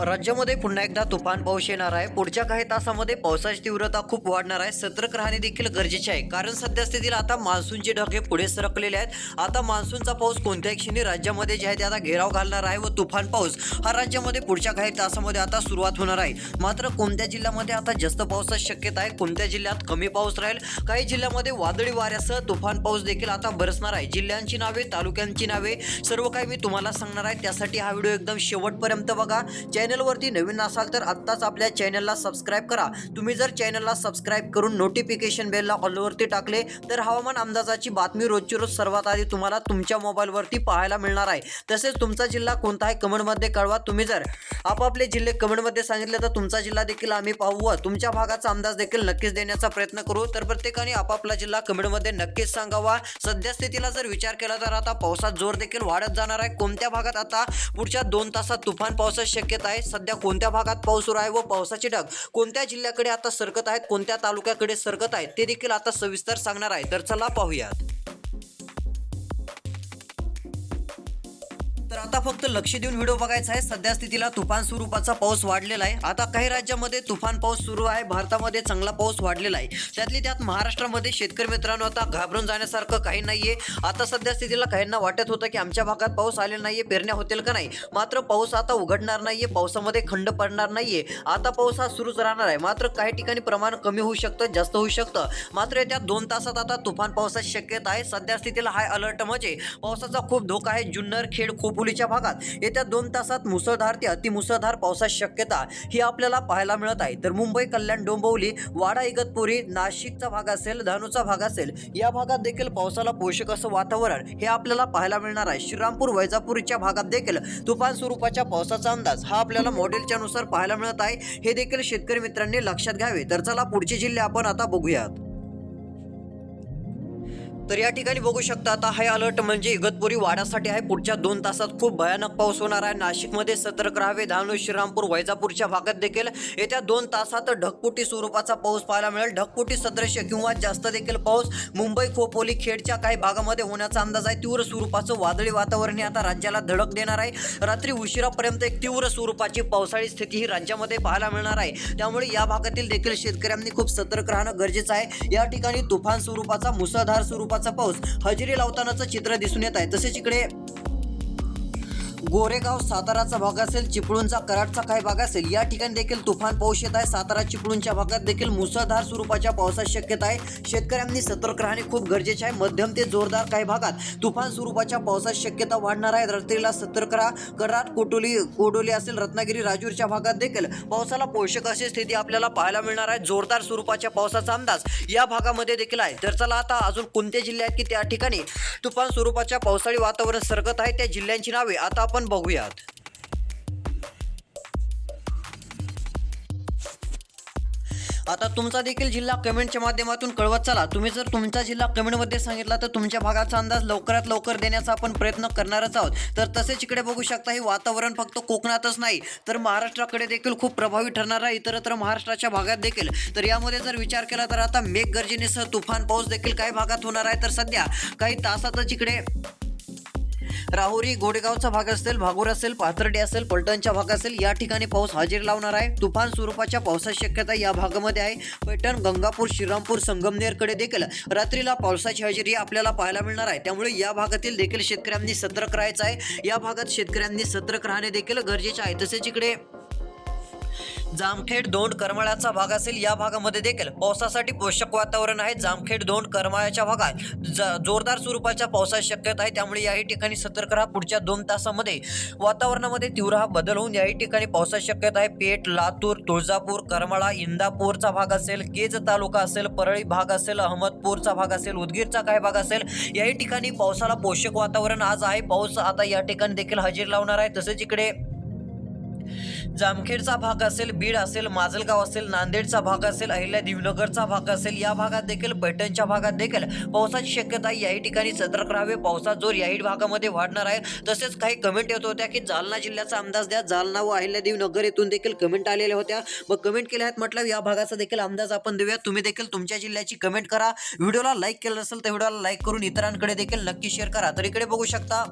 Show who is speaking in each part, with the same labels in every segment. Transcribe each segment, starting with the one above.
Speaker 1: राज्यामध्ये पुन्हा एकदा तुफान पाऊस येणार आहे. पुढच्या काही तासामध्ये पावसाची तीव्रता खूप वाढणार आहे. सतर्क राहणे देखील गरजेचे आहे. कारण सध्यास्थितीला आता मान्सूनचे ढगे पुढे सरकलेले आहेत. आता मान्सूनचा पाऊस कोणत्याही क्षणी राज्यामध्ये जे आहे ते आता घेराव घालणार आहे व तुफान पाऊस हा राज्यामध्ये पुढच्या काही तासामध्ये आता सुरुवात होणार आहे. मात्र कोणत्या जिल्ह्यामध्ये आता जास्त पावसाची शक्यता आहे? कोणत्या जिल्ह्यात कमी पाऊस राहील? काही जिल्ह्यामध्ये वादळी वाऱ्यासह तुफान पाऊस देखील आता बरसणार आहे. जिल्ह्यांची नावे तालुक्यांची नावे सर्व काही मी तुम्हाला सांगणार आहे. त्यासाठी हा व्हिडिओ एकदम शेवटपर्यंत बघा. चॅनलवरती नवीन असाल तर आत्ताच आपल्या चॅनलला सबस्क्राईब करा. तुम्ही जर चॅनलला सबस्क्राईब करून नोटिफिकेशन बेलला ऑलवरती टाकले तर हवामान अंदाजाची बातमी रोजची रोज सर्वात आधी तुम्हाला तुमच्या मोबाईलवरती पाहायला मिळणार आहे. तसेच तुमचा जिल्हा कोणता आहे कमेंटमध्ये कळवा. तुम्ही जर आपापले जिल्हे कमेंटमध्ये सांगितले तर तुमचा जिल्हा देखील आम्ही पाहू व तुमच्या भागाचा अंदाज देखील नक्कीच देण्याचा प्रयत्न करू. तर प्रत्येकाने आपापला जिल्हा कमेंटमध्ये नक्कीच सांगावा. सध्या स्थितीला जर विचार केला तर आता पावसात जोर देखील वाढत जाणार आहे. कोणत्या भागात आता पुढच्या दोन तासात तुफान पावसाची शक्यता आहे? सध्या कोणत्या भागात पाऊस सुरू आहे व पावसाचे ढग कोणत्या जिल्ह्याकडे आता सरकत आहेत कोणत्या तालुक्याकडे सरकत आहेत ते देखील आता सविस्तर सांगणार आहे. तर चला पाहूयात. तर आता फक्त लक्ष देऊन व्हिडिओ बघायचा आहे. सध्या स्थितीला तुफान स्वरूपाचा पाऊस वाढलेला आहे. आता काही राज्यामध्ये तुफान पाऊस सुरू आहे. भारतामध्ये चांगला पाऊस वाढलेला आहे. त्यातली त्यात महाराष्ट्रामध्ये शेतकरी मित्रांनो आता घाबरून जाण्यासारखं काही नाहीये. आता सध्या स्थितीला काहींना वाटत होतं की आमच्या भागात पाऊस आलेला नाहीये. पेरण्या होतील का नाही? मात्र पाऊस आता उघडणार नाहीये. पावसामध्ये खंड पडणार नाहीये. आता पाऊस हा सुरूच राहणार आहे. मात्र काही ठिकाणी प्रमाण कमी होऊ शकतं जास्त होऊ शकतं. मात्र येत्या दोन तासात आता तुफान पावसाची शक्यता आहे. सध्या स्थितीला हाय अलर्ट म्हणजे पावसाचा खूप धोका आहे. जुन्नर खेड खोपोलीच्या भागात. येत्या दोन तासात मुसळधार ते अतिमुसळधार पावसाची शक्यता ही आपल्याला पाहायला मिळत आहे. तर मुंबई कल्याण डोंबवली वाडा इगतपुरी नाशिकचा भाग असेल धानूचा भाग असेल या भागात देखील पावसाला पोषक असं वातावरण हे आपल्याला पाहायला मिळणार आहे. श्रीरामपूर वैजापूरच्या भागात देखील तुफान स्वरूपाच्या पावसाचा अंदाज हा आपल्याला मॉडेलच्या नुसार पाहायला मिळत आहे. हे देखील शेतकरी मित्रांनी लक्षात घ्यावे. तर चला पुढचे जिल्हे आपण आता बघूयात. तर या ठिकाणी बघू शकता आता हाय अलर्ट म्हणजे इगतपुरी वाड्यासाठी आहे. पुढच्या दोन तासात खूप भयानक पाऊस होणार आहे. नाशिकमध्ये सतर्क राहावे. धानू श्रीरामपूर वैजापूरच्या भागात देखील येत्या दोन तासात ढगपुटी स्वरूपाचा पाऊस पाहायला मिळेल. ढगपुटी सदृश किंवा जास्त देखील पाऊस मुंबई खोपोली खेडच्या काही भागामध्ये होण्याचा अंदाज आहे. तीव्र स्वरूपाचं वादळी वातावरण हे आता राज्याला धडक देणार आहे. रात्री उशिरापर्यंत एक तीव्र स्वरूपाची पावसाळी स्थिती ही राज्यामध्ये पाहायला मिळणार आहे. त्यामुळे या भागातील देखील शेतकऱ्यांनी खूप सतर्क राहणं गरजेचं आहे. या ठिकाणी तुफान स्वरूपाचा मुसळधार स्वरूपाचा पाऊस. हजेरी लावतानाचं चित्र दिसून येत आहे. तसेच इकडे गोरेगाव साताराचा भाग असेल चिपळूणचा कराडचा काही भाग असेल या ठिकाणी देखील तुफान पाऊस येत आहे. सातारा चिपळूणच्या भागात देखील मुसळधार स्वरूपाच्या पावसाची शक्यता आहे. शेतकऱ्यांनी सतर्क राहणे खूप गरजेचे आहे. मध्यम ते जोरदार काही भागात तुफान स्वरूपाच्या पावसाची शक्यता वाढणार आहे. रात्रीला सतर्क राहा. कराड कोटोली कोडोली असेल रत्नागिरी राजूरच्या भागात देखील पावसाला पोषक अशी स्थिती आपल्याला पाहायला मिळणार आहे. जोरदार स्वरूपाच्या पावसाचा अंदाज या भागामध्ये देखील आहे. तर चला आता अजून कोणते जिल्हे आहेत की त्या ठिकाणी तुफान स्वरूपाच्या पावसाळी वातावरण सरकत आहे त्या जिल्ह्यांची नावे. आता आपण बघूयात. आता तुमचा देखील जिल्हा कमेंटच्या माध्यमातून कळवत चला. तुम्ही जर तुमचा जिल्हा कमेंटमध्ये सांगितला तर तुमच्या भागाचा अंदाज लवकरात लवकर देण्याचा आपण प्रयत्न करणारच आहोत. तर तसेच इकडे बघू शकता हे वातावरण फक्त कोकणातच नाही तर महाराष्ट्राकडे देखील खूप प्रभावी ठरणार आहे इतरत्र महाराष्ट्राच्या भागात देखील. तर यामध्ये जर विचार केला तर आता मेघगर्जनेसह तुफान पाऊस देखील काही भागात होणार आहे. तर सध्या काही तासातच इकडे राहुरी गोडेगावचा भाग असेल भागोर असेल पाथर्डी असेल पलटणच्या भाग असेल या ठिकाणी पाऊस हजेरी लावणार आहे. तुफान स्वरूपाच्या पावसाची शक्यता या भागामध्ये आहे. पैठण गंगापूर श्रीरामपूर संगमनेरकडे देखील रात्रीला पावसाची हजेरी आपल्याला पाहायला मिळणार आहे. त्यामुळे या भागातील देखील शेतकऱ्यांनी सतर्क राहायचं आहे. या भागात शेतकऱ्यांनी सतर्क राहणे देखील गरजेचे आहे. तसेच इकडे जामखेड दोंड करमाळ्याचा भाग असेल या भागामध्ये देखील पावसासाठी पोषक वातावरण आहे. जामखेड दोंड करमाळ्याच्या भागात ज- जोरदार स्वरूपाच्या पावसाची शक्यता आहे. त्यामुळे याही ठिकाणी सतर्क राहा. पुढच्या दोन तासामध्ये वातावरणामध्ये तीव्र हा बदल होऊन याही ठिकाणी पावसाची शक्यता आहे. पेठ लातूर तुळजापूर करमाळा इंदापूरचा भाग असेल केज तालुका असेल परळी भाग असेल अहमदपूरचा भाग असेल उदगीरचा काय भाग असेल याही ठिकाणी पावसाला पोषक वातावरण आज आहे. पाऊस आता या ठिकाणी देखील हजेरी लावणार आहे. तसेच इकडे जामखेडचा भाग असेल बीड असेल माजलगाव असेल नांदेडचा भाग असेल अहिल्या दिवनगरचा भाग असेल या भागात देखील पैठणच्या भागात देखील पावसाची शक्यता याही ठिकाणी सतर्क राहावे. पावसाचा जोर याही भागामध्ये वाढणार आहे. तसेच काही कमेंट येत होत्या की जालना जिल्ह्याचा अंदाज द्या. जालना व अहिल्यादेवी नगर येथून देखील कमेंट आलेल्या होत्या. मग कमेंट केल्या आहेत म्हटलं या भागाचा देखील अंदाज आपण देऊया. तुम्ही देखील तुमच्या जिल्ह्याची कमेंट करा. व्हिडिओला लाईक केलं असेल तर व्हिडिओला लाईक करून इतरांकडे देखील नक्की शेअर करा. तर इकडे बघू शकता.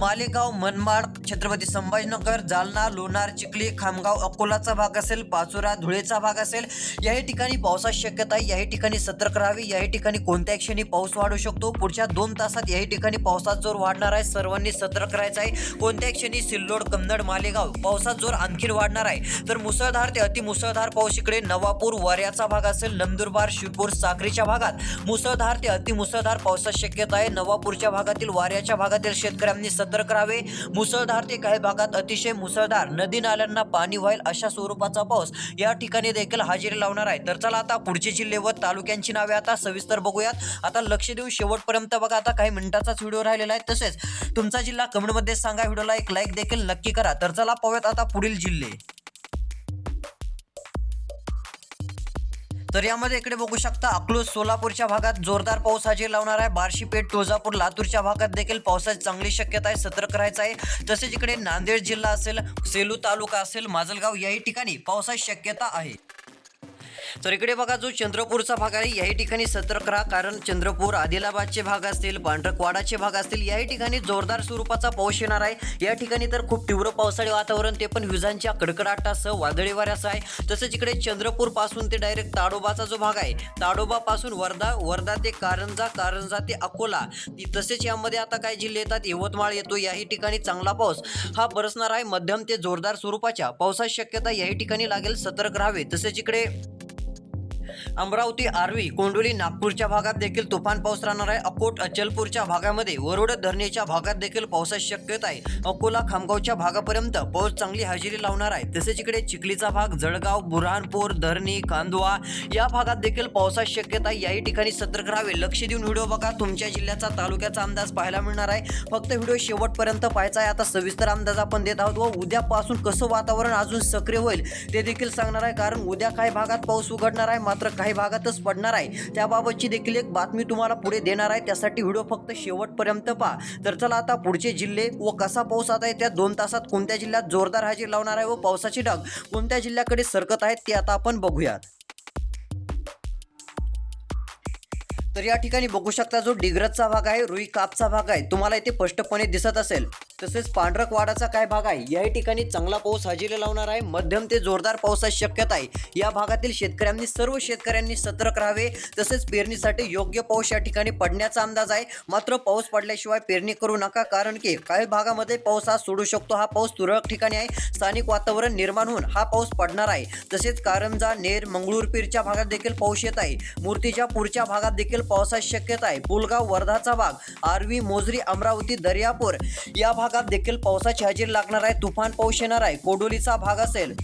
Speaker 1: मालेगाव मनमाड छत्रपती संभाजीनगर जालना लोणार चिखली खामगाव अकोलाचा भाग असेल पाचोरा धुळेचा भाग असेल याही ठिकाणी पावसाची शक्यता आहे याही ठिकाणी सतर्क राहावी याही ठिकाणी कोणत्याही क्षणी पाऊस वाढू शकतो. पुढच्या दोन तासात याही ठिकाणी पावसाचा जोर वाढणार आहे सर्वांनी सतर्क राहायचं आहे. कोणत्याही क्षणी सिल्लोड कन्नड मालेगाव पावसाचा जोर आणखी वाढणार आहे. तर मुसळधार ते अतिमुसळधार पाऊस इकडे नवापूर वाऱ्याचा भाग असेल नंदुरबार शिरपूर साक्रीच्या भागात मुसळधार ते अतिमुसळधार पावसाची शक्यता आहे. नवापूरच्या भागातील वाऱ्याच्या भागातील शेतकऱ्यांनी सतर्क राहावे मुसळधार ते काही भागात अतिशय मुसळधार. नदी नाल्यांना पाणी व्हाईल अशा स्वरूपाचा पाऊस या ठिकाणी देखील हजेरी लावणार आहे. तर चला आता पुढचे जिल्हे व तालुक्यांची नावे आता सविस्तर बघूयात. आता लक्ष देऊन शेवटपर्यंत बघा. आता काही मिनिटाचाच व्हिडिओ राहिलेला आहे. तसेच तुमचा जिल्हा कमेंटमध्ये सांगा. व्हिडिओला एक लाईक देखील नक्की करा. तर चला पाहूयात आता पुढील जिल्हे. तर यामध्ये इकडे बघू शकता अकलूज सोलापूरच्या भागात जोरदार पाऊस हजेरी लावणार आहे. बार्शीपेठ तुळजापूर लातूरच्या भागात देखील पावसाची चांगली शक्यता आहे सतर्क राहायचं आहे. तसेच इकडे नांदेड जिल्हा असेल सेलू तालुका असेल माजलगाव याही ठिकाणी पावसाची शक्यता आहे. तर इकडे बघा जो चंद्रपूरचा भाग आहे याही ठिकाणी सतर्क राहा. कारण चंद्रपूर आदिलाबादचे भाग असतील पांढरकवाडाचे भाग असतील याही ठिकाणी जोरदार स्वरूपाचा पाऊस येणार आहे. या ठिकाणी तर खूप तीव्र पावसाळी वातावरण ते पण विजांच्या कडकडाटासह वादळी वाऱ्यासह आहे. तसेच इकडे चंद्रपूरपासून ते डायरेक्ट ताडोबाचा जो भाग आहे ताडोबा पासून वर्धा वर्धा ते कारंजा कारंजा ते अकोला. तसेच यामध्ये आता काय जिल्हे येतात यवतमाळ येतो याही ठिकाणी चांगला पाऊस हा बरसणार आहे. मध्यम ते जोरदार स्वरूपाच्या पावसाची शक्यता याही ठिकाणी लागेल सतर्क राहावे. तसेच इकडे अमरावती आर्वी कोंडोली नागपूरच्या भागात देखील तुफान पाऊस राहणार आहे. अकोट अचलपूरच्या भागामध्ये वरोड धरणेच्या भागात देखील पावसाची शक्यता आहे. अकोला खामगावच्या भागापर्यंत पाऊस चांगली हजेरी लावणार आहे. तसेच इकडे चिखलीचा भाग जळगाव बुरहानपूर धरणी कांदवा या भागात देखील पावसाची शक्यता आहे. याही ठिकाणी सतर्क राहावे. लक्ष देऊन व्हिडिओ बघा. तुमच्या जिल्ह्याचा तालुक्याचा अंदाज पाहायला मिळणार आहे. फक्त व्हिडिओ शेवटपर्यंत पाहायचा आहे. आता सविस्तर अंदाज आपण देत आहोत व उद्यापासून कसं वातावरण अजून सक्रिय होईल ते देखील सांगणार आहे. कारण उद्या काही भागात पाऊस उघडणार आहे. मात्र काही भागातच पडणार आहे. त्याबाबतची देखील एक बातमी तुम्हाला पुढे देणार आहे. त्यासाठी व्हिडिओ फक्त शेवटपर्यंत पहा. तर चला आता पुढचे जिल्हे व कसा पाऊस आता आहे त्या दोन तासात कोणत्या जिल्ह्यात जोरदार हजेरी लावणार आहे व पावसाची ढग कोणत्या जिल्ह्याकडे सरकत आहेत ते आता आपण बघूयात. तर या ठिकाणी बघू शकता जो डिग्रजचा भाग आहे रुई कापचा भाग आहे. तुम्हाला इथे स्पष्टपणे दिसत असेल. तसेच पांढरक वाडाचा काय भाग आहे? याही ठिकाणी चांगला पाऊस हजेरी लावणार आहे. मध्यम ते जोरदार पावसाची शक्यता आहे. या भागातील शेतकऱ्यांनी सर्व शेतकऱ्यांनी सतर्क राहावे. तसेच पेरणीसाठी योग्य पाऊस या ठिकाणी पडण्याचा अंदाज आहे. मात्र पाऊस पडल्याशिवाय पेरणी करू नका. कारण की काही भागामध्ये पाऊस हा सोडू शकतो. हा पाऊस तुरळक ठिकाणी आहे. स्थानिक वातावरण निर्माण होऊन हा पाऊस पडणार आहे. तसेच कारंजा नेर मंगळूरपीरच्या भागात देखील पाऊस येत आहे. मूर्तीच्या पुढच्या भागात देखील पावसाची शक्यता आहे. पुलगाव वर्धाचा भाग आर्वी मोजरी अमरावती दर्यापूर या भाग भागात देखील पावसाची हजेरी लागणार आहे. तुफान पाऊस येणार आहे. कोडोलीचा भाग असेल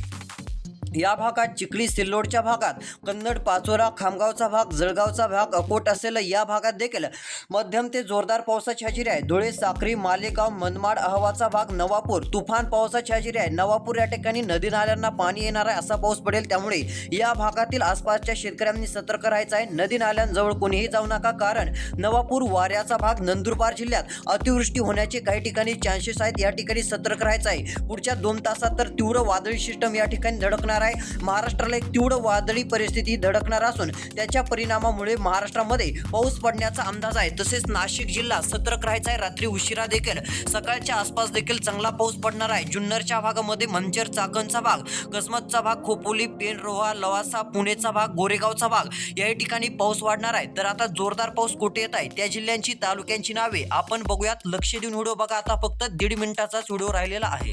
Speaker 1: या भागात चिखली सिल्लोडच्या भागात कन्नड पाचोरा खामगावचा भाग जळगावचा भाग अकोट असेल या भागात देखील. मध्यम ते जोरदार पावसाची हजेरी आहे. धुळे साक्री मालेगाव मनमाड अहवाचा भाग नवापूर तुफान पावसाची हजेरी आहे. नवापूर या ठिकाणी नदी नाल्यांना पाणी येणार आहे असा पाऊस पडेल. त्यामुळे या भागातील आसपासच्या शेतकऱ्यांनी सतर्क राहायचं आहे. नदी नाल्यांजवळ कोणीही जाऊ नका कारण नवापूर वाऱ्याचा भाग नंदुरबार जिल्ह्यात अतिवृष्टी होण्याचे काही ठिकाणी चान्सेस आहेत. या ठिकाणी सतर्क राहायचं आहे. पुढच्या दोन तासात तर तीव्र वादळी सिस्टम या ठिकाणी धडकणार आहे. महाराष्ट्राला एक तीव्र वादळी परिस्थिती धडकणार असून त्याच्या परिणामामुळे महाराष्ट्रामध्ये पाऊस पडण्याचा अंदाज आहे. तसेच नाशिक जिल्हा सतर्क राहायचा आहे. रात्री उशिरा देखील सकाळच्या आसपास देखील चांगला पाऊस पडणार आहे. जुन्नरच्या भागामध्ये मंचर चाकणचा भाग कसमतचा भाग खोपोली पेन रोहा लवासा पुणेचा भाग गोरेगावचा भाग या ठिकाणी पाऊस वाढणार आहे. तर आता जोरदार पाऊस कुठे येत आहे? त्या जिल्ह्यांची तालुक्यांची नावे आपण बघूयात. लक्ष देऊन व्हिडिओ बघा. आता फक्त दीड मिनिटाचाच व्हिडिओ राहिलेला आहे.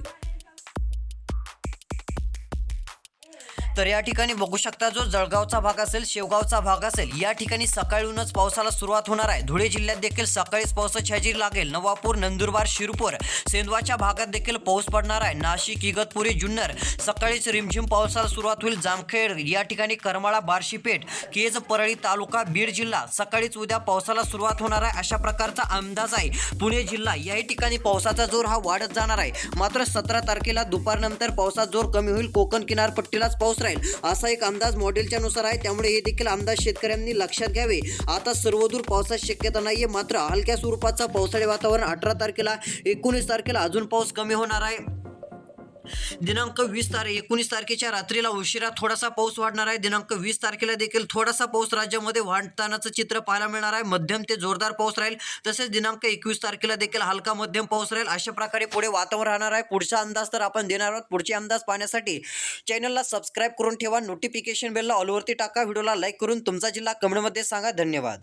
Speaker 1: तर या ठिकाणी बघू शकता जो जळगावचा भाग असेल शेवगावचा भाग असेल या ठिकाणी सकाळूनच पावसाला सुरुवात होणार आहे. धुळे जिल्ह्यात देखील सकाळीच पावसाची हजेरी लागेल. नवापूर नंदुरबार शिरपूर सेंदवाच्या भागात देखील पाऊस पडणार आहे. नाशिक इगतपुरी जुन्नर सकाळीच रिमझिम पावसाला सुरुवात होईल. जामखेड या ठिकाणी करमाळा बार्शीपेठ केज परळी तालुका बीड जिल्हा सकाळीच उद्या पावसाला सुरुवात होणार आहे. अशा प्रकारचा अंदाज आहे पुणे जिल्हा. याही ठिकाणी पावसाचा जोर हा वाढत जाणार आहे. मात्र सतरा तारखेला दुपारनंतर पावसाचा जोर कमी होईल. कोकण किनारपट्टीलाच पाऊस राहील. असा एक अंदाज मॉडेलच्या नुसार आहे. त्यामुळे हे देखील अंदाज शेतकऱ्यांनी लक्षात घ्यावे. आता सर्वदूर पावसाची शक्यता नाहीये. मात्र हलक्या स्वरूपाचा पावसाळी वातावरण अठरा तारखेला एकोणीस तारखेला अजून पाऊस कमी होणार आहे. दिनांक वीस तारीख एकोणीस तारखेच्या रात्रीला उशिरा थोडासा पाऊस वाढणार आहे. दिनांक वीस तारखेला देखील थोडासा पाऊस राज्यामध्ये वाढतानाचं चित्र पाहायला मिळणार आहे. मध्यम ते जोरदार पाऊस राहील. तसेच दिनांक एकवीस तारखेला देखील हलका मध्यम पाऊस राहील. अशा प्रकारे पुढे वातावरण राहणार आहे. पुढचा अंदाज तर आपण देणार आहोत. पुढचे अंदाज पाहण्यासाठी चॅनलला सबस्क्राईब करून ठेवा. नोटिफिकेशन बेलला ऑलवरती टाका. व्हिडिओला लाईक करून तुमचा जिल्हा कमेंटमध्ये सांगा. धन्यवाद.